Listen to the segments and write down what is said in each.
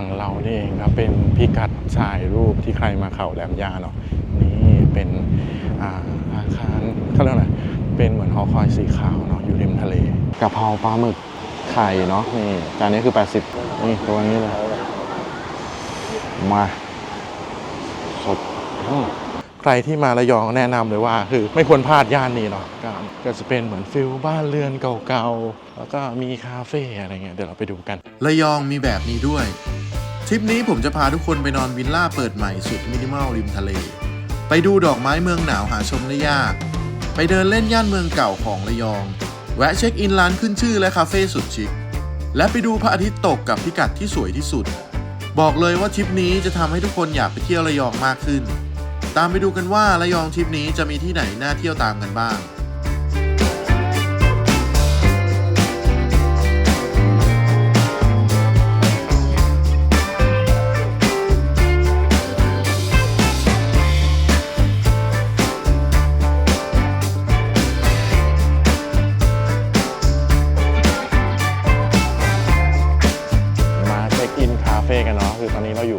ังเรานี่เองครับเป็นพิกัดถ่ายรูปที่ใครมาเขาแหลมยาเนาะนี่เป็นอาอาคารเขาเรียกอะไรเป็นเหมือนหอคอยสีขาวเนาะอยู่ริมทะเลกะเพราปลาหมึกไข่เนาะนี่จานนี้คือ 80 นี่ตัวนี้เลยมาสดอืมใครที่มาระยองแนะนำเลยว่า คือไม่ควรพลาดย่านนี้เนาะก็ก็จะเป็นเหมือนฟิลบ้านเรือนเก่าๆ แล้วก็มีคาเฟ่อะไรเงี้ยเดี๋ยวเราไปดูกัน ระยองมีแบบนี้ด้วย ทริปนี้ผมจะพาทุกคนไปนอนวิลล่าเปิดใหม่สุดมินิมอลริมทะเล ไปดูดอกไม้เมืองหนาวหาชมได้ยาก ไปเดินเล่นย่านเมืองเก่าของระยอง แวะเช็คอินร้านขึ้นชื่อและคาเฟ่สุดชิค และไปดูพระอาทิตย์ตกกับพิกัดที่สวยที่สุด บอกเลยว่าทริปนี้จะทำให้ทุกคนอยากไปเที่ยวระยองมากขึ้น ตามไปดูกันว่าระยองทริปนี้จะมีที่ไหนน่าเที่ยวตามกันบ้าง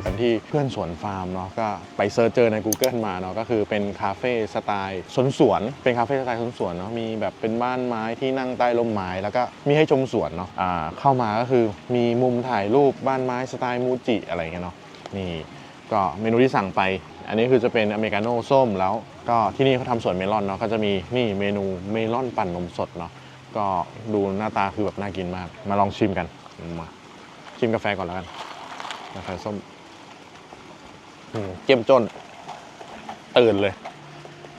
อยู่กันที่เพื่อนสวนฟาร์มเนาะก็ไปเซิร์ชเจอใน Google มาเนาะก็คือเป็นคาเฟ่สไตล์สวนสวน เป็นคาเฟ่สไตล์สวนสวนเนาะมีแบบเป็นบ้านไม้ที่นั่งใต้ร่มไม้ แล้วก็มีให้ชมสวนเนาะอ่าเข้ามาก็คือมีมุมถ่ายรูปบ้านไม้สไตล์มูจิอะไรเงี้ยเนาะนี่ก็เมนูที่สั่งไป อันนี้คือจะเป็นอเมริกาโน่ส้มแล้วก็ที่นี่เขาทำสวนเมลอนเนาะก็จะมีนี่เมนูเมลอนปั่นนมสดเนาะก็ดูหน้าตาคือแบบน่ากินมาก มาลองชิมกันมาชิมกาแฟก่อนแล้วกันกาแฟส้ม เจ้มจน ตื่นเลย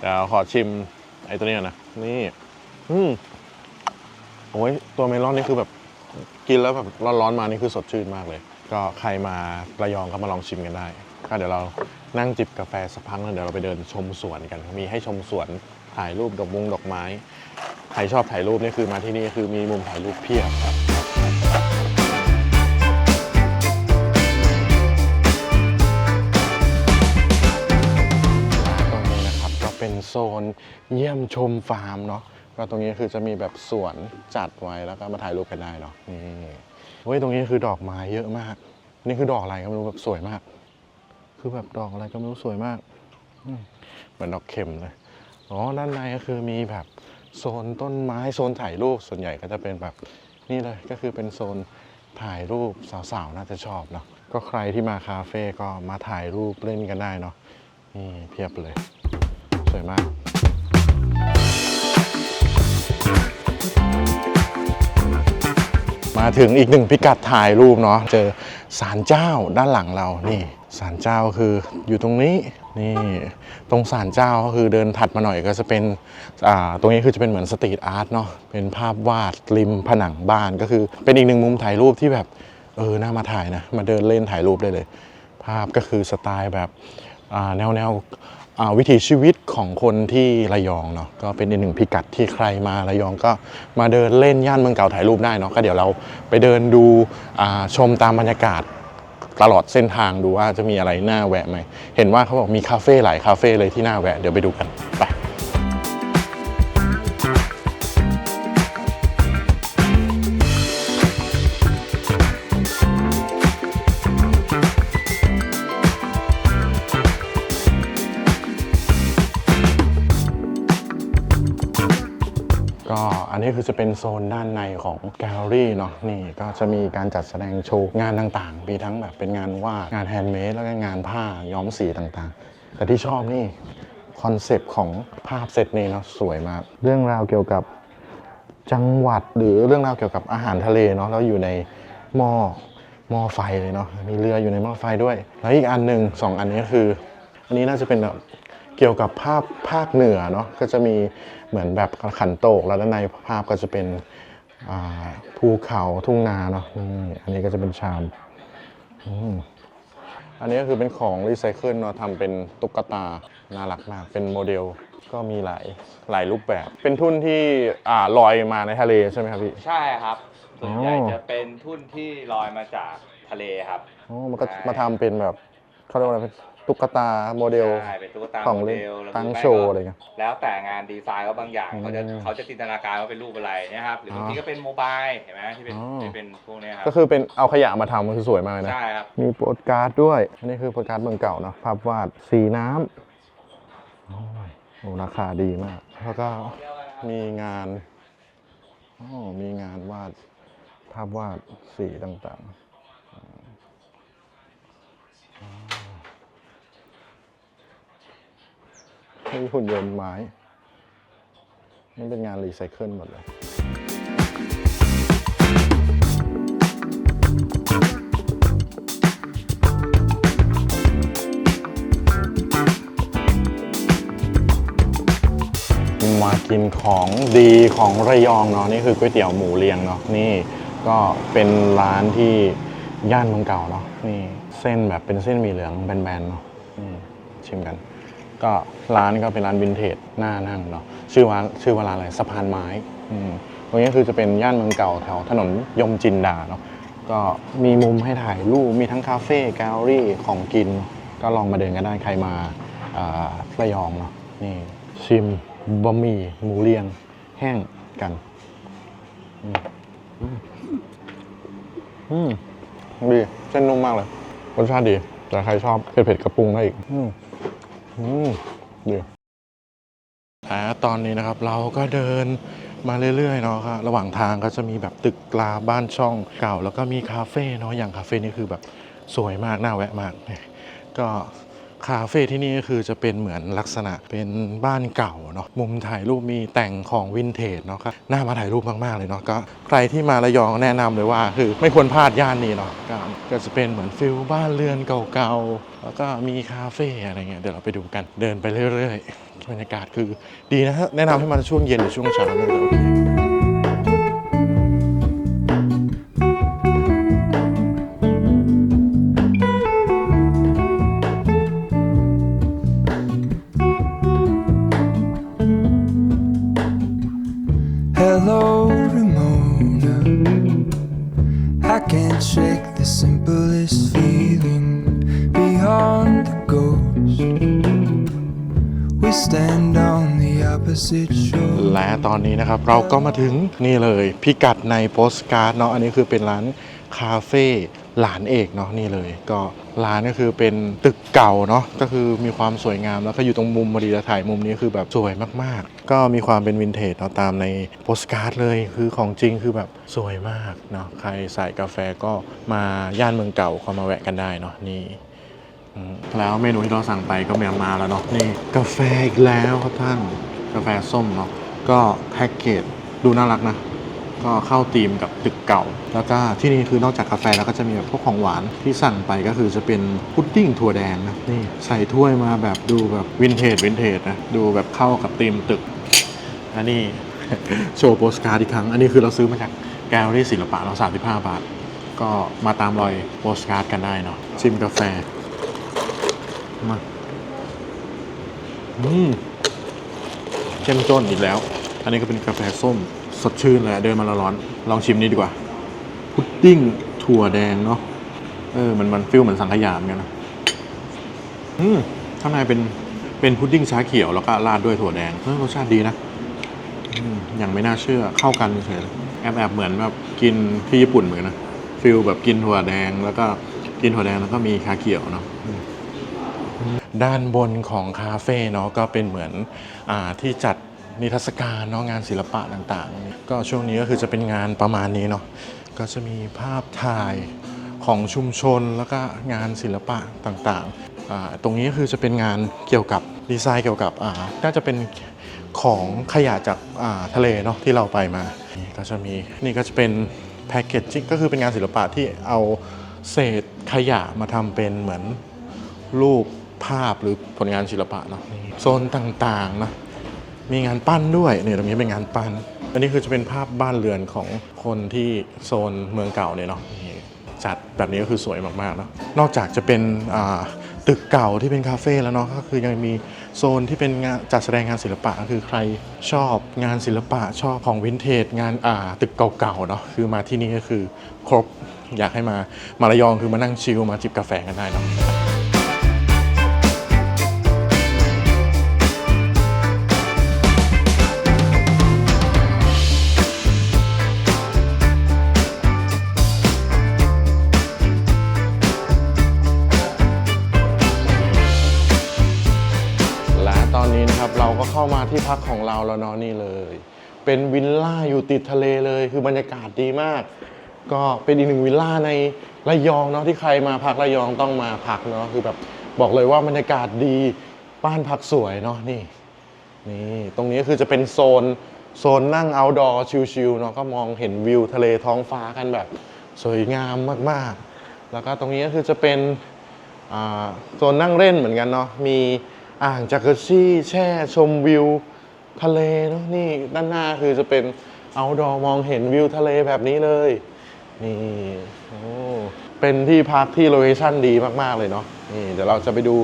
เดี๋ยวขอชิมไอ้ตัวนี้นะนี่ อืมโอ้ยตัวเมลอนนี่คือแบบกินแล้วแบบร้อนๆมานี่คือสดชื่นมากเลย ก็ใครมาระยองก็มาลองชิมกันได้ก็เดี๋ยวเรานั่งจิบกาแฟสักพักแล้วเดี๋ยวเราไปเดินชมสวนกัน มีให้ชมสวนถ่ายรูปดอกมงดอกไม้ ใครชอบถ่ายรูปนี่คือมาที่นี่คือมีมุมถ่ายรูปเพียบต โซนเยี่ยมชมฟาร์มเนาะก็ตรงนี้คือจะมีแบบสวนจัดไว้แล้วก็มาถ่ายรูปกันได้เนาะนี่เฮ้ยตรงนี้คือดอกไม้เยอะมาก นี่คือดอกอะไรก็ไม่รู้แบบสวยมาก คือแบบดอกอะไรก็ไม่รู้สวยมากเหมือนดอกเข็มเลยอ๋อด้านในก็คือมีแบบโซนต้นไม้โซนถ่ายรูปส่วนใหญ่ก็จะเป็นแบบนี่เลยก็คือเป็นโซนถ่ายรูปสาวๆน่าจะชอบเนาะก็ใครที่มาคาเฟ่ก็มาถ่ายรูปเล่นกันได้เนาะนี่เพียบเลย สวยมากมาถึงอีกหนึ่งพิกัดถ่ายรูปเนาะเจอศาลเจ้าด้านหลังเรานี่ศาลเจ้าคืออยู่ตรงนี้นี่ตรงศาลเจ้าก็คือเดินถัดมาหน่อยก็จะเป็นอ่าตรงนี้คือจะเป็นเหมือนสตรีทอาร์ตเนาะเป็นภาพวาดริมผนังบ้านก็คือ เป็นอีกหนึ่งมุมถ่ายรูปที่แบบเออน่ามาถ่ายนะมาเดินเล่นถ่ายรูปได้เลย ภาพก็คือสไตล์แบบแนวแนว วิถีชีวิตของคนที่ระยองเนาะก็เป็นอีกหนึ่งพิกัดที่ใครมาระยองก็มาเดินเล่นย่านเมืองเก่าถ่ายรูปได้เนาะก็เดี๋ยวเราไปเดินดูชมตามบรรยากาศตลอดเส้นทางดูว่าจะมีอะไรน่าแวะไหมเห็นว่าเขาบอกมีคาเฟ่หลายคาเฟ่เลยที่น่าแวะเดี๋ยวไปดูกันไป นี่คือจะเป็นโซนด้านในของแกลเลอรี่เนาะนี่ก็จะมีการจัดแสดงโชว์งานต่างๆ มีทั้งแบบเป็นงานวาดงานแฮนด์เมดแล้วก็งานผ้าย้อมสีต่างๆ แต่ที่ชอบนี่คอนเซปต์ของภาพเซตนี้เนาะสวยมาก เรื่องราวเกี่ยวกับจังหวัดหรือเรื่องราวเกี่ยวกับอาหารทะเลเนาะแล้วอยู่ในหม้อหม้อไฟเลยเนาะมีเรืออยู่ในหม้อไฟด้วย แล้วอีกอันหนึ่งสองอันนี้ก็คือ อันนี้น่าจะเป็นแบบ กี่ยวกับภาพภาคเหนือเนาะก็จะมีเหมือนแบบขันโตกแล้วด้านในภาพก็จะเป็นอ่าภูเขาทุ่งนาเนาะนี่อันนี้ก็จะเป็นชามอืมอันนี้ก็คือเป็นของรีไซเคิลเนาะทำเป็นตุ๊กตาน่ารักมากเป็นโมเดลก็มีหลายหลายรูปแบบ เป็นทุ่นที่อ่าลอยมาในทะเลใช่ไหมครับพี่ใช่ครับส่วนใหญ่อ๋อจะเป็นทุ่นที่ลอยมาจากทะเลครับอ๋อมันก็ใช่มาทำเป็นแบบเขาเรียกว่าอะไรเป็น ตุ๊กตาโมเดลใช่เป็นตุ๊กตาของโมเล่เดนลแล้วตั้งคือโชว์อะไรเงี้ย แล้วแต่งานดีไซน์เขาบางอย่างอืมเขาจะเขาจะจินตนาการว่าเป็นรูปอะไรนะครับหรือบางทีก็เป็นโมบายเห็นไหมที่เป็นอ๋อ ที่เป็นพวกเนี้ยครับก็คือเป็นเอาขยะมาทำมันคือสวยมากเลยนะ ใช่ครับมีโปสการ์ดด้วย อันนี้คือโปสการ์ดเมืองเก่าเนาะภาพวาดสีน้ำโอ้ยโอ้ราคาดีมาก แล้วก็มีงานโอ้มีงานวาดภาพวาดสีต่างๆ หุ่นยนต์ไม้นี่เป็นงานรีไซเคิลหมดเลยมากินของดีของระยองเนาะนี่คือก๋วยเตี๋ยวหมูเรียงเนาะนี่ก็เป็นร้านที่ย่านเมืองเก่าเนาะนี่เส้นแบบเป็นเส้นหมีเหลืองแบนๆเนาะนี่ชิมกัน ก็ร้านก็เป็นร้านวินเทจหน่านั่งเนาะชื่อว่าชื่อว่าร้านอะไรสะพานไม้อืมตรงนี้คือจะเป็นย่านเมืองเก่าแถวถนนยมจินดาเนาะก็มีมุมให้ถ่ายรูปมีทั้งคาเฟ่แกลเลอรี่ของกิน ก็ลองมาเดินกันได้ใครมาระยองเนาะนี่ชิมบะหมี่หมูเรียงแห้งกันอืมอืมอืมดีเส้นนุ่มมากเลยรสชาติดี แต่ใครชอบเผ็ดๆกระปรุงได้อีก อืม อืมดีแต่ตอนนี้นะครับเราก็เดินมาเรื่อยๆเนาะครับระหว่างทางก็จะมีแบบตึกกลาบ้านช่องเก่า แล้วก็มีคาเฟ่เนาะอย่างคาเฟ่นี่คือแบบสวยมากน่าแวะมาก ก็ คาเฟ่ที่นี่ก็คือจะเป็นเหมือนลักษณะเป็นบ้านเก่าเนาะมุมถ่ายรูปมีแต่งของวินเทจเนาะครับน่ามาถ่ายรูปมากๆเลยเนาะก็ใครที่มาระยองแนะนำเลยว่า คือไม่ควรพลาดย่านนี้เนาะก็จะเป็นเหมือนฟิลบ้านเรือนเก่าๆแล้วก็มีคาเฟ่อะไรเงี้ยเดี๋ยวเราไปดูกันเดินไปเรื่อยๆบรรยากาศคือดีนะฮะแนะนำให้มาช่วงเย็นหรือช่วงเช้าเลยโอเค like the simplest feeling beyond the ghost. We stand on the opposite shore. และตอนนี้นะครับเราก็มาถึงนี่เลยพิกัดในโปสการ์ดเนาะอันนี้คือเป็นร้านคาเฟ่ หลานเอกเนาะนี่เลย ก็ร้านก็คือเป็นตึกเก่าเนาะก็คือมีความสวยงามแล้วก็อยู่ตรงมุมพอดีแล้วถ่ายมุมนี้คือแบบสวยมากๆ ก็มีความเป็นวินเทจเนาะตามในโปสการ์ดเลยคือของจริงคือแบบสวยมากเนาะใครใส่กาแฟก็มาย่านเมืองเก่าก็มาแวะกันได้เนาะนี่อืมแล้วเมนูที่เราสั่งไปก็มามาแล้วเนาะนี่กาแฟอีกแล้วครับท่านกาแฟส้มเนาะก็แพ็กเกจดูน่ารักนะ ก็เข้าธีมกับตึกเก่า แล้วก็ที่นี่คือนอกจากกาแฟแล้วก็จะมีแบบพวกของหวานที่สั่งไปก็คือจะเป็นพุดดิ้งถั่วแดงนะนี่ใส่ถ้วยมาแบบดูแบบวินเทจวินเทจนะดูแบบเข้ากับธีมตึก อันนี้โชว์โปสการ์ดอีกครั้ง อันนี้คือเราซื้อมาจากแกลเลอรี่ศิลปะเราสามสิบห้าบาท ก็มาตามรอยโปสการ์ดกันได้เนาะชิมกาแฟมาอืมเข้มจนอีกแล้ว อันนี้ก็เป็นกาแฟส้ม สดชื่นเลยอะเดินมาร้อนๆลองชิมนี่ดีกว่า พุดดิ้งถั่วแดงเนาะเออมันมันฟิลเหมือนสังขยาเหมือนกันนะอืมข้างในเป็นเป็นพุดดิ้งชาเขียวแล้วก็ราดด้วยถั่วแดงเออรสชาติดีนะอืมอย่างไม่น่าเชื่อเข้ากันเฉยเลยแอบแอบเหมือนแบบกินที่ญี่ปุ่นเหมือนกันนะฟิลแบบกินถั่วแดงแล้วก็กินถั่วแดงแล้วก็มีชาเขียวเนาะด้านบนของคาเฟ่เนาะก็เป็นเหมือนอาที่จัด นิทรรศการเนาะงานศิลปะต่างๆ ก็ช่วงนี้ก็คือจะเป็นงานประมาณนี้เนาะก็จะมีภาพถ่ายของชุมชนแล้วก็งานศิลปะต่างๆ ตรงนี้ก็คือจะเป็นงานเกี่ยวกับดีไซน์เกี่ยวกับน่าจะเป็นของขยะจากาทะเลเนาะที่เราไปมาก็จะมีนี่ก็จะเป็นแพคเกจจิ้งก็คือเป็นงานศิลปะที่เอาเศษขยะมาทำเป็นเหมือนรูปภาพหรือผลงานศิลปะเนาะโซนต่างๆนะ มีงานปั้นด้วยเนี่ยตรงนี้เป็นงานปั้น อันนี้คือจะเป็นภาพบ้านเรือนของคนที่โซนเมืองเก่าเนี่ยเนาะจัดแบบนี้ก็คือสวยมากๆเนาะนอกจากจะเป็นตึกเก่าที่เป็นคาเฟ่แล้วเนาะก็คือยังมีโซนที่เป็นงานจัดแสดงงานศิลปะก็คือใครชอบงานศิลปะชอบของวินเทจงานอ่าตึกเก่าๆเนาะคือมาที่นี่ก็คือครบอยากให้มามาระยองคือมานั่งชิลมาจิบกาแฟกันได้เนาะ พักของเราแล้วเนนี่เลย เป็นวิลล่าอยู่ติดทะเลเลย คือบรรยากาศดีมาก ก็เป็นอีกหนึ่งวิลล่าในระยองเนาะที่ใครมาพักระยองต้องมาพักเนาะคือแบบบอกเลยว่าบรรยากาศดีบ้านพักสวยเนาะนี่ นี่ตรงนี้คือจะเป็นโซนโซนนั่ง outdoor ชิลๆเนาะก็มองเห็นวิวทะเลท้องฟ้ากันแบบสวยงามมากๆ แล้วก็ตรงนี้ก็คือจะเป็นโซนนั่งเล่นเหมือนกันเนาะมีอ่างจากุซี่แช่ชมวิว ทะเลเนาะนี่ด้านหน้าคือจะเป็น outdoor มองเห็นวิวทะเลแบบนี้เลย นี่โอ้เป็นที่พักที่โลเคชั่นดีมากๆเลยเนาะนี่เดี๋ยวเราจะไปดู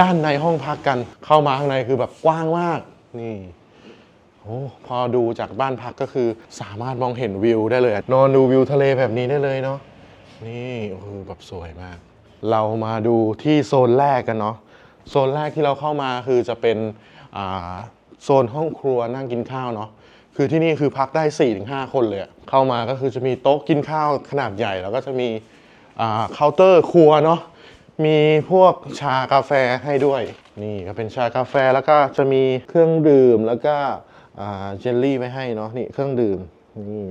ด้านในห้องพักกันเข้ามาข้างในคือแบบกว้างมากนี่โอ้พอดูจากบ้านพักก็คือสามารถมองเห็นวิวได้เลย นอนดูวิวทะเลแบบนี้ได้เลยเนาะนี่โอ้แบบสวยมาก เรามาดูที่โซนแรกกันเนาะโซนแรกที่เราเข้ามาคือจะเป็นอ่า โซนห้องครัวนั่งกินข้าวเนาะคือที่นี่คือพักได้4-5คนเลยเข้ามาก็คือจะมีโต๊ะกินข้าวขนาดใหญ่ แล้วก็จะมีอ่าเคาน์เตอร์ครัวเนาะมีพวกชากาแฟให้ด้วย นี่ก็เป็นชากาแฟแล้วก็จะมีเครื่องดื่มแล้วก็อ่าเจลลี่ไว้ให้เนาะนี่เครื่องดื่มนี่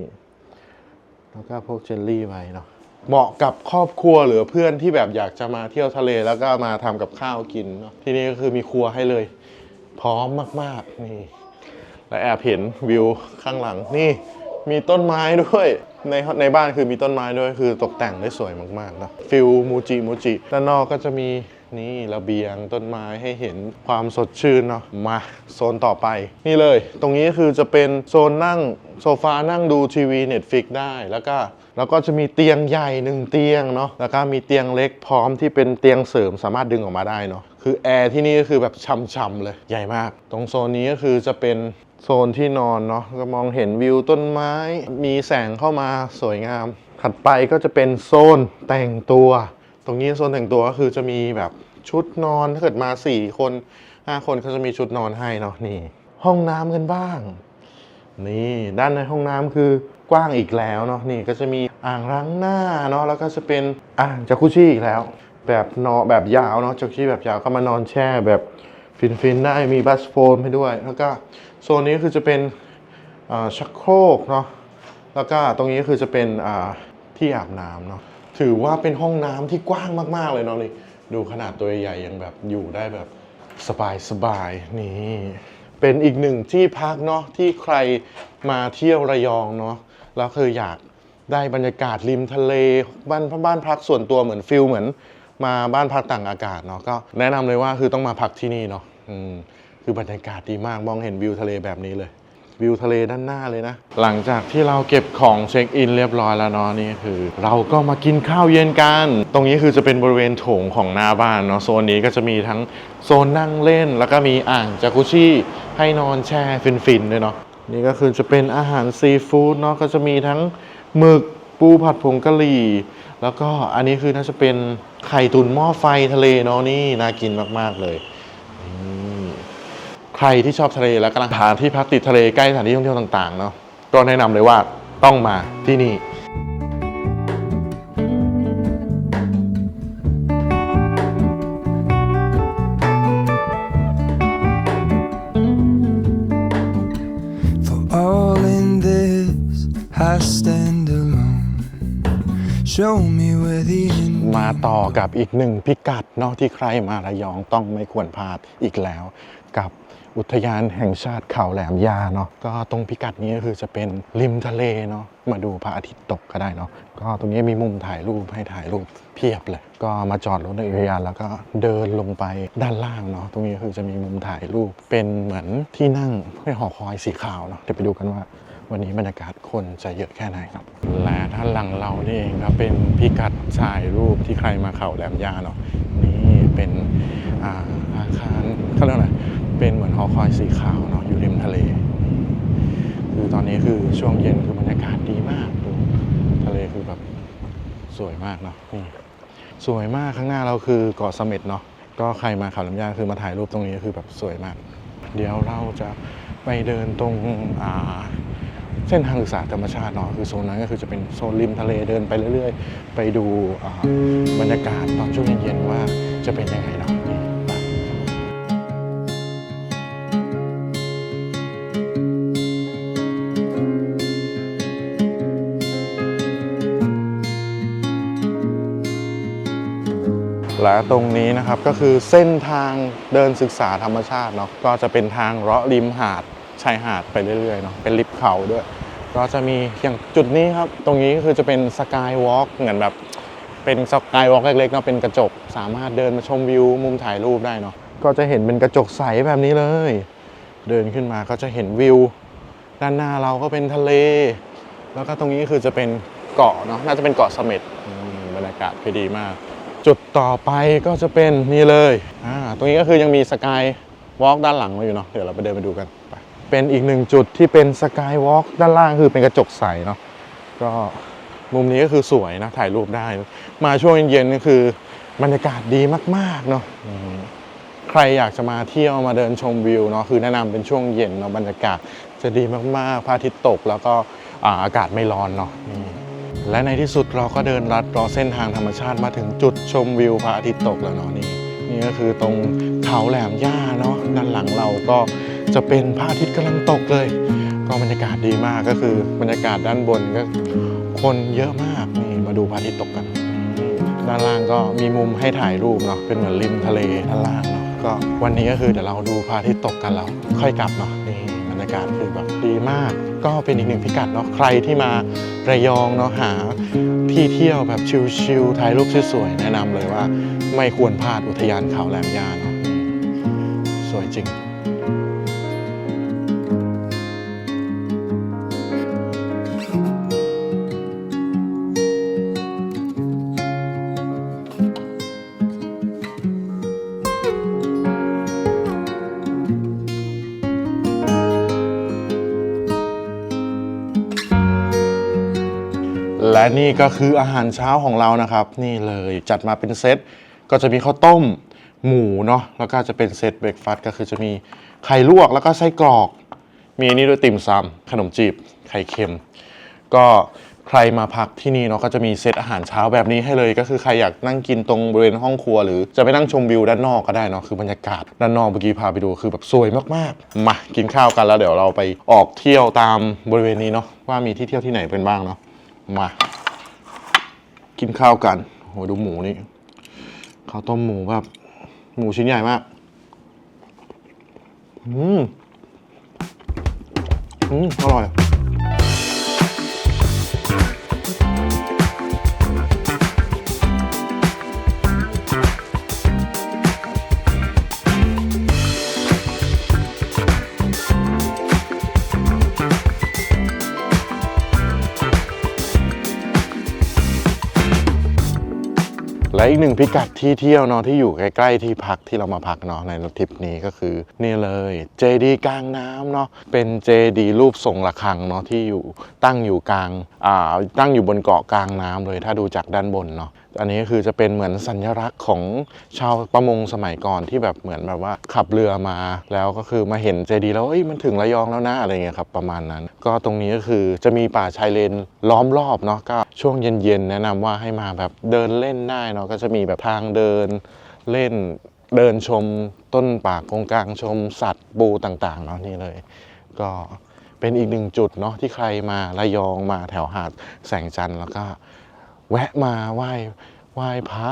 แล้วก็พวกเจลลี่ไว้เนาะเหมาะกับครอบครัวหรือเพื่อนที่แบบอยากจะมาเที่ยวทะเลแล้วก็มาทำกับข้าวกินเนาะที่นี่ก็คือมีครัวให้เลย พร้อมมากๆนี่และแอบเห็นวิวข้างหลังนี่มีต้นไม้ด้วยในในบ้านคือมีต้นไม้ด้วยคือตกแต่งได้สวยมากๆนะฟิลมูจิมูจิด้านนอกก็จะมีนี่ระเบียงต้นไม้ให้เห็นความสดชื่นเนาะมาโซนต่อไป นี่เลย ตรงนี้คือจะเป็นโซนนั่งโซฟานั่งดูทีวี Netflix ได้แล้วก็ แล้วก็จะมีเตียงใหญ่หนึ่งเตียงเนาะแล้วก็มีเตียงเล็กพร้อมที่เป็นเตียงเสริมสามารถดึงออกมาได้เนาะคือแอร์ที่นี่ก็คือแบบช่ำๆเลยใหญ่มาก ตรงโซนนี้ก็คือจะเป็นโซนที่นอนเนาะก็มองเห็นวิวต้นไม้ มีแสงเข้ามาสวยงาม ถัดไปก็จะเป็นโซนแต่งตัว ตรงนี้โซนแต่งตัวก็คือจะมีแบบชุดนอนถ้าเกิดมา 4 คน 5 คนเขาจะมีชุดนอนให้เนาะนี่ ห้องน้ำกันบ้าง นี่ด้านในห้องน้ำคือกว้างอีกแล้วเนาะนี่ก็จะมี อ่างล้างหน้าเนาะแล้วก็จะเป็นอ่างจากุชี่อีกแล้ว แบบนอนแบบยาวเนาะจากุชี่แบบยาวก็มานอนแช่แบบฟินๆได้มีบัสโฟมให้ด้วย แล้วก็โซนนี้คือจะเป็นชักโครกเนาะแล้วก็ตรงนี้คือจะเป็นที่อาบน้ำเนาะถือว่าเป็นห้องน้ำที่กว้างมากๆเลยเนาะนี่ดูขนาดตัวใหญ่ยังแบบอยู่ได้แบบสบายสบายๆนี่เป็นอีกหนึ่งที่พักเนาะที่ใครมาเที่ยวระยองเนาะแล้วคืออยาก ได้บรรยากาศริมทะเลบ้านบ้านพักส่วนตัวเหมือนฟิลเหมือน มาบ้านพักต่างอากาศเนาะก็แนะนำเลยว่าคือต้องมาพักที่นี่เนาะอืมคือบรรยากาศดีมากมองเห็นวิวทะเลแบบนี้เลย วิวทะเลด้านหน้าเลยนะ หลังจากที่เราเก็บของเช็คอินเรียบร้อยแล้วเนาะนี่คือ เราก็มากินข้าวเย็นกัน ตรงนี้คือจะเป็นบริเวณโถงของหน้าบ้านเนาะโซนนี้ก็จะมีทั้งโซนนั่งเล่น แล้วก็มีอ่างจากุชี่ให้นอนแช่ฟินๆด้วยเนาะนี่ก็คือจะเป็นอาหารซีฟู้ดเนาะก็จะมีทั้ง หมึกปูผัดผงกะหรี่ แล้วก็อันนี้คือน่าจะเป็นไข่ตุ๋นหม้อไฟทะเลเนาะนี่น่ากินมาก ๆ เลย ใครที่ชอบทะเลและกำลังหาที่พักติดทะเลใกล้สถานที่ท่องเที่ยวต่างๆเนาะก็แนะนำเลยว่าต้องมาที่นี่ มาต่อกับอีกหนึ่งพิกัดนาะที่ใครมาระยองต้องไม่ควรพลาดอีกแล้ว กับอุทยานแห่งชาติเขาแหลมยาเนาะก็ตรงพิกัดนี้ก็คือจะเป็นริมทะเลเนาะมาดูพระอาทิตย์ตกก็ได้เนาะก็ตรงนี้มีมุมถ่ายรูปให้ถ่ายรูปเพียบเลย ก็มาจอดรถในอุทยานแล้วก็เดินลงไปด้านล่างเนาะตรงนี้คือจะมีมุมถ่ายรูปเป็นเหมือนที่นั่งในหอคอยสีขาวเนาะเดี๋ยวไปดูกันว่า วันนี้บรรยากาศคนจะเยอะแค่ไหนครับ และด้านหลังเรานี่เองครับเป็นพิกัดถ่ายรูปที่ใครมาเข่าแหลมย่าเนาะนี่เป็นอาอาคารเขาเรียกอะไรเป็นเหมือนหอคอยสีขาวเนาะอยู่ริมทะเล คือตอนนี้คือช่วงเย็นคือบรรยากาศดีมากดูทะเลคือแบบสวยมากเนาะนี่สวยมากข้างหน้าเราคือเกาะเสม็ดเนาะก็ใครมาเขาแหลมย่าคือมาถ่ายรูปตรงนี้คือแบบสวยมาก เดี๋ยวเราจะไปเดินตรงอ่า เส้นทางศึกษาธรรมชาติเนาะคือโซนนั้นก็คือจะเป็นโซนริมทะเลเดินไปเรื่อย ๆ ไปดูบรรยากาศตอนช่วงเย็นๆว่าจะเป็นยังไงเนาะและตรงนี้นะครับก็คือเส้นทางเดินศึกษาธรรมชาติเนาะก็จะเป็นทางเลาะริมหาด ชายหาดไปเรื่อยๆเนาะเป็นริบเขาด้วย ก็จะมีอย่างจุดนี้ครับ ตรงนี้ก็คือจะเป็นสกายวอล์กเหมือนแบบเป็นสกายวอล์กเล็กๆเนาะเป็นกระจกสามารถเดินมาชมวิวมุมถ่ายรูปได้เนาะก็จะเห็นเป็นกระจกใสแบบนี้เลย เดินขึ้นมาก็จะเห็นวิว ด้านหน้าเราก็เป็นทะเล แล้วก็ตรงนี้คือจะเป็นเกาะเนาะน่าจะเป็นเกาะเสม็ดบรรยากาศคือดีมาก จุดต่อไปก็จะเป็นนี่เลยอ่าตรงนี้ก็คือยังมีสกายวอล์กด้านหลังมาอยู่เนาะเดี๋ยวเราไปเดินไปดูกันไป เป็นอีกหนึ่งจุดที่เป็นสกายวอล์กด้านล่างคือเป็นกระจกใสเนาะก็มุมนี้ก็คือสวยนะถ่ายรูปได้ มาช่วงเย็นๆนี่คือบรรยากาศดีมากๆเนาะใครอยากจะมาเที่ยวมาเดินชมวิวเนาะคือแนะนำเป็นช่วงเย็นเนาะบรรยากาศจะดีมากๆพระอาทิตย์ตกแล้วก็อาอากาศไม่ร้อนเนาะและในที่สุดเราก็เดินลัดเลอเส้นทางธรรมชาติมาถึงจุดชมวิวพระอาทิตย์ตกแล้วเนาะนี่นี่ก็คือตรงเขาแหลมย่าเนาะด้านหลังเราก็ จะเป็นพระอาทิตย์กำลังตกเลย ก็บรรยากาศดีมากก็คือบรรยากาศด้านบนก็คนเยอะมากนี่มาดูพระอาทิตย์ตกกันด้านล่างก็มีมุมให้ถ่ายรูปเนาะเป็นเหมือนริมทะเลด้านล่างเนาะก็วันนี้ก็คือเดี๋ยวเราดูพระอาทิตย์ตกกันแล้วค่อยกลับเนาะนี่บรรยากาศคือแบบดีมาก ก็เป็นอีกหนึ่งพิกัดเนาะใครที่มาระยองเนาะหาที่เที่ยวแบบชิลๆถ่ายรูปสวยๆแนะนำเลยว่า ไม่ควรพลาดอุทยานเขาแหลมยาเนาะสวยจริง และนี่ก็คืออาหารเช้าของเรานะครับ นี่เลยจัดมาเป็นเซตก็จะมีข้าวต้มหมูเนาะแล้วก็จะเป็นเซตเบรกฟาสต์ก็คือจะมีไข่ลวกแล้วก็ไส้กรอก มีนี่ด้วยติ่มซำขนมจีบไข่เค็ม ก็ใครมาพักที่นี่เนาะก็จะมีเซตอาหารเช้าแบบนี้ให้เลย ก็คือใครอยากนั่งกินตรงบริเวณห้องครัว หรือจะไปนั่งชมวิวด้านนอกก็ได้เนาะคือบรรยากาศด้านนอกเมื่อกี้พาไปดูคือแบบสวยมากๆมากินข้าวกันแล้วเดี๋ยวเราไปออกเที่ยวตามบริเวณนี้เนาะว่ามีที่เที่ยวที่ไหนเป็นบ้างเนาะมา กินข้าวกันโหดูหมูนี่ข้าวต้มหมูแบบหมูชิ้นใหญ่มาก อืม อืม อร่อย อีกหนึ่งพิกัดที่เที่ยวเนาะที่อยู่ใกล้ๆที่พักที่เรามาพักเนาะในทริปนี้ก็คือนี่เลยเจดีกลางน้ำเนาะเป็นเจดีรูปทรงระฆังเนาะที่อยู่ตั้งอยู่กลางอ่าตั้งอยู่บนเกาะกลางน้ำเลยถ้าดูจากด้านบนเนาะ อันนี้ก็คือจะเป็นเหมือนสัญลักษณ์ของชาวประมงสมัยก่อนที่แบบเหมือนแบบว่าขับเรือมา แล้วก็คือมาเห็นเจดีแล้วเอ้ยมันถึงระยองแล้วนะอะไรเงี้ยครับประมาณนั้น ก็ตรงนี้ก็คือจะมีป่าชายเลนล้อมรอบเนาะก็ช่วงเย็นๆแนะนำว่าให้มาแบบเดินเล่นได้เนาะก็จะมีแบบทางเดินเล่นเดินชมต้นป่ากงกลางชมสัตว์ปูต่างๆเนาะนี่เลย ก็เป็นอีกหนึ่งจุดเนาะที่ใครมาระยองมาแถวหาดแสงจันทร์แล้วก็ แวะมาไหว้ไหว้พระ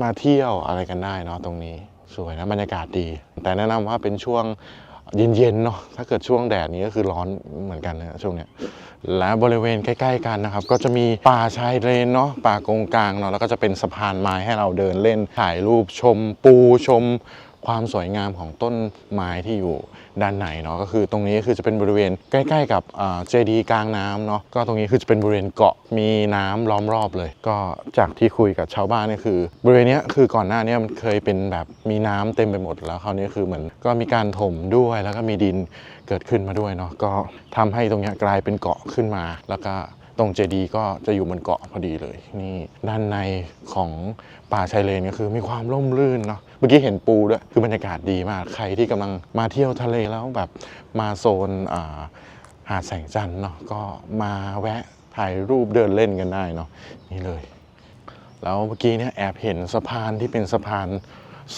มาเที่ยวอะไรกันได้เนาะตรงนี้สวยนะบรรยากาศดี แต่แนะนำว่าเป็นช่วงเย็นๆเนาะถ้าเกิดช่วงแดดนี้ก็คือร้อนเหมือนกันนะช่วงเนี้ยและบริเวณใกล้ ๆ กันนะครับ ก็จะมีป่าชายเลนเนาะป่ากงกลางเนาะแล้วก็จะเป็นสะพานไม้ให้เราเดินเล่นถ่ายรูปชมปูชม ความสวยงามของต้นไม้ที่อยู่ด้านในเนาะก็คือตรงนี้คือจะเป็นบริเวณใกล้ ๆ กับเจดีกลางน้ำเนาะก็ตรงนี้คือจะเป็นบริเวณเกาะมีน้ำล้อมรอบเลย ก็จากที่คุยกับชาวบ้านเนี่ยคือ บริเวณนี้คือก่อนหน้านี้มันเคยเป็นแบบมีน้ำเต็มไปหมดแล้วคราวนี้คือเหมือนก็มีการถมด้วยแล้วก็มีดินเกิดขึ้นมาด้วยเนาะก็ทำให้ตรงนี้กลายเป็นเกาะขึ้นมาแล้วก็ตรงเจดีก็จะอยู่บนเกาะพอดีเลย นี่ด้านในของป่าชายเลนก็คือมีความร่มรื่นเนาะ มื่อกี้เห็นปูด้วย คือบรรยากาศดีมาก ใครที่กำลังมาเที่ยวทะเลแล้วแบบมาโซนาหาดแสงจันทร์เนาะ ก็มาแวะถ่ายรูปเดินเล่นกันได้เนาะ นี่เลย แล้วเมื่อกี้เนี่ยแอบเห็นสะพานที่เป็นสะพาน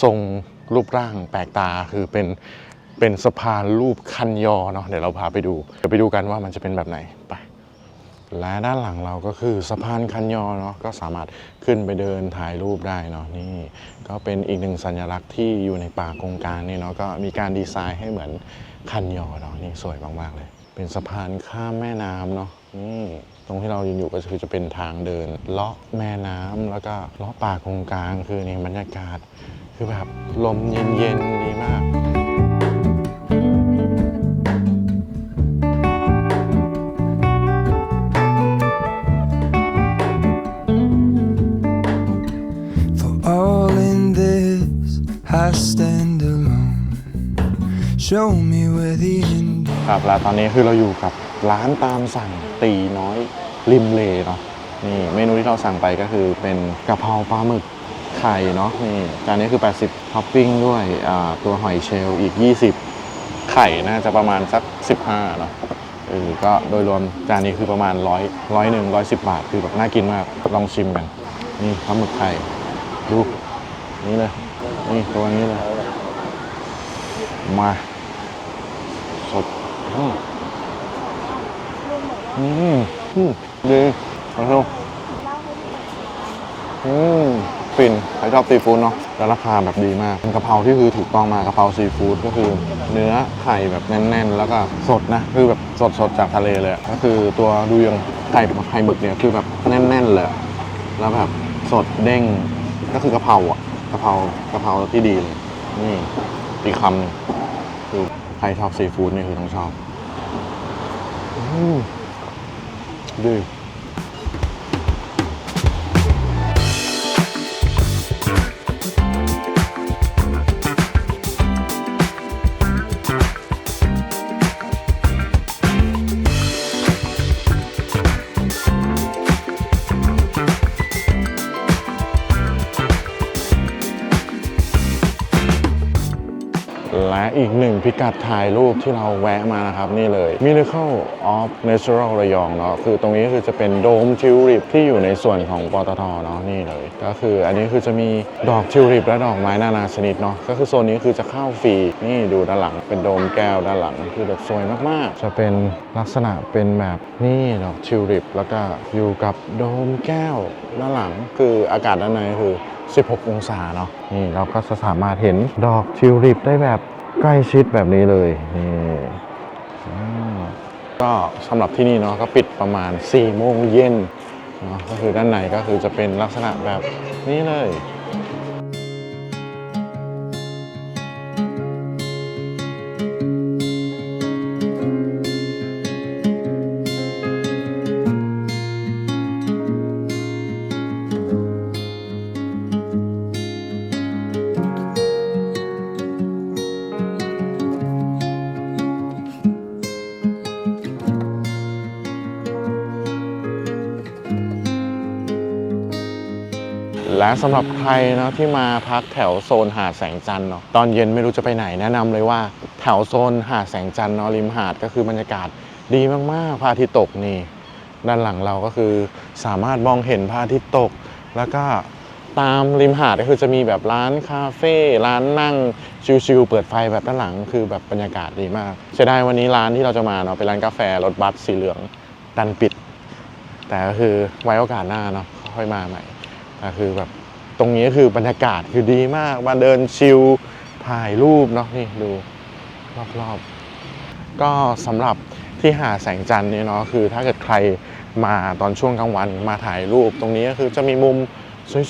ทรงรูปร่างแปลกตา คือเป็นเป็นสะพานรูปคันยอเนาะ เดี๋ยวเราพาไปดู เดี๋ยวไปดูกันว่ามันจะเป็นแบบไหน ไป และด้านหลังเราก็คือสะพานคันยอเนาะก็สามารถขึ้นไปเดินถ่ายรูปได้เนาะนี่ก็เป็นอีกหนึ่งสัญลักษณ์ที่อยู่ในป่ากงกลางนี่เนาะก็มีการดีไซน์ให้เหมือนคันยอเนาะนี่สวยมากๆเลย เป็นสะพานข้ามแม่น้ำเนาะนี่ตรงที่เรายืนอยู่ก็คือจะเป็นทางเดินเลาะแม่น้ำแล้วก็เลาะป่ากงกลางคือนี่บรรยากาศคือแบบลมเย็นๆดีมาก Show me where the end ครับแล้วตอนนี้คือเราอยู่กับร้านตามสั่งตีน้อยริมเลเนาะนี่เมนูที่เราสั่งไปก็คือเป็นกะเพราปลาหมึกไข่เนาะนี่จานนี้คือ 80ท็อปปิ้งด้วยตัวหอยเชลล์อีก 20 ไข่น่าจะประมาณสัก 15เนาะเออก็โดยรวมจานนี้คือประมาณร้อยร้อยหนึ่งร้อยสิบบาท คือแบบน่ากินมากลองชิมกัน นี่ปลาหมึกไข่ดูนี่เลย นี่ตัวนี้เลย มา อืมอืมดีขอโทษอืมฟินใครชอบซีฟู้ดเนาะแล้วราคาแบบดีมากเป็นกะเพราที่คือถูกต้องมากกะเพราซีฟู้ดก็คือ เนื้อไข่แบบแน่น ๆ แล้วก็สดนะ คือแบบสดสดๆจากทะเลเลย ก็คือตัวดูยังไข่ไข่หมึกเนี่ยคือแบบแน่น ๆ เลย แล้วแบบสดเด้งก็คือกะเพราอะกะเพรากะเพราที่ดีเลยนี่อีกคำหนึ่งคือใครชอบซีฟู้ดนี่คือต้องชอบ อืม กัดถ่ายรูปที่เราแวะมานะครับนี่เลย Miracle of Natural ระยองเนาะคือตรงนี้คือจะเป็นโดมทิวลิปที่อยู่ในส่วนของปตทเนาะนี่เลย ก็คืออันนี้คือจะมีดอกทิวลิปและดอกไม้นานาชนิดเนาะก็คือโซนนี้คือจะเข้าฟรีนี่ดูด้านหลัง เป็นโดมแก้วด้านหลังคือแบบสวยมากๆ จะเป็นลักษณะเป็นแบบนี่ดอกทิวลิปแล้วก็อยู่กับโดมแก้วด้านหลัง คืออากาศด้านในคือ 16 องศาเนาะนี่เราก็จะสามารถเห็นดอกทิวลิปได้แบบ ใกล้ชิดแบบนี้เลยนี่ก็สำหรับที่นี่เนาะก็ปิดประมาณ4โมงเย็นเนาะก็คือด้านในก็คือจะเป็นลักษณะแบบนี้เลย และสำหรับใครเนาะที่มาพักแถวโซนหาดแสงจันทร์เนาะตอนเย็นไม่รู้จะไปไหนแนะนำเลยว่าแถวโซนหาดแสงจันทร์เนาะริมหาดก็คือบรรยากาศดีมากๆพระอาทิตย์ตกนี่ด้านหลังเราก็คือสามารถมองเห็นพระอาทิตย์ตก แล้วก็ตามริมหาดก็คือจะมีแบบร้านคาเฟ่ร้านนั่งชิลๆเปิดไฟแบบด้านหลังคือแบบบรรยากาศดีมากเสียดายวันนี้ร้านที่เราจะมาเนาะเป็นร้านกาแฟรถบัสสีเหลืองดันปิด แต่ก็คือไว้โอกาสหน้าเนาะค่อยมาใหม่ คือแบบตรงนี้คือบรรยากาศคือดีมาก มาเดินชิลถ่ายรูปเนาะนี่ดูรอบๆ ก็สำหรับที่หาดแสงจันทร์เนี่ยเนาะคือถ้าเกิดใครมาตอนช่วงกลางวันมาถ่ายรูป ตรงนี้ก็คือจะมีมุม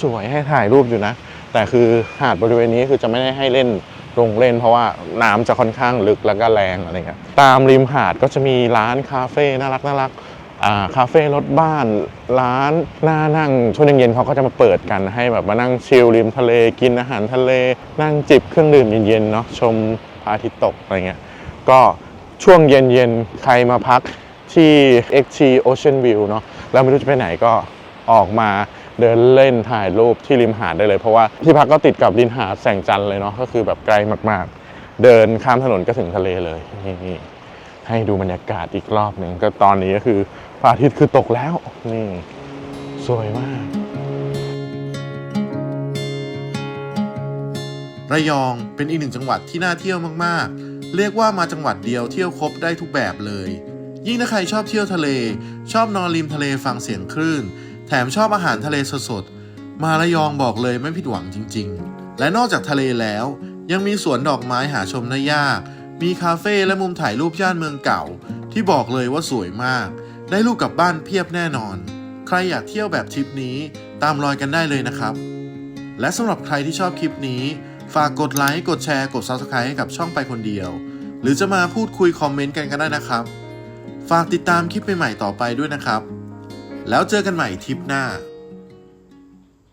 สวยๆให้ถ่ายรูปอยู่นะ แต่คือหาดบริเวณนี้คือจะไม่ได้ให้เล่นลงเล่น เพราะว่าน้ำจะค่อนข้างลึกแล้วก็แรงอะไรเงี้ยตามริมหาดก็จะมีร้านคาเฟ่น่ารักน่ารัก คาเฟ่รถบ้านร้านหน่านั่งช่วงเย็นๆเขาก็จะมาเปิดกันให้แบบมานั่งชิลริมทะเลกินอาหารทะเล นั่งจิบเครื่องดื่มเย็นๆเนาะชมพระอาทิตย์ตกอะไรเงี้ยก็ช่วงเย็นๆใครมาพักที่ XT Ocean View เนาะแล้วไม่รู้จะไปไหนก็ออกมาเดินเล่นถ่ายรูปที่ริมหาดได้เลย เพราะว่าที่พักก็ติดกับริมหาดแสงจันทร์เลยเนาะก็คือแบบไกลมากๆ เดินข้ามถนนก็ถึงทะเลเลยนี่ให้ดูบรรยากาศอีกรอบหนึ่งก็ตอนนี้ก็คือ พระอาทิตย์คือตกแล้ว นี่ สวยมาก ระยองเป็นอีกหนึ่งจังหวัดที่น่าเที่ยวมากๆ เรียกว่ามาจังหวัดเดียวเที่ยวครบได้ทุกแบบเลย ยิ่งถ้าใครชอบเที่ยวทะเล ชอบนอนริมทะเลฟังเสียงคลื่น แถมชอบอาหารทะเลสดๆ มาระยองบอกเลยไม่ผิดหวังจริง ๆ และนอกจากทะเลแล้ว ยังมีสวนดอกไม้หาชมได้ยาก มีคาเฟ่และมุมถ่ายรูปย่านเมืองเก่า ที่บอกเลยว่าสวยมาก ได้ลูกกลับบ้านเพียบแน่นอน ใครอยากเที่ยวแบบทริปนี้ตามรอยกันได้เลยนะครับ และสำหรับใครที่ชอบคลิปนี้ ฝากกดไลค์ กดแชร์ กด Subscribe ให้กับช่องไปคนเดียว หรือจะมาพูดคุยคอมเมนต์กันก็ได้นะครับ ฝากติดตามคลิปใหม่ๆต่อไปด้วยนะครับ แล้วเจอกันใหม่ทริปหน้า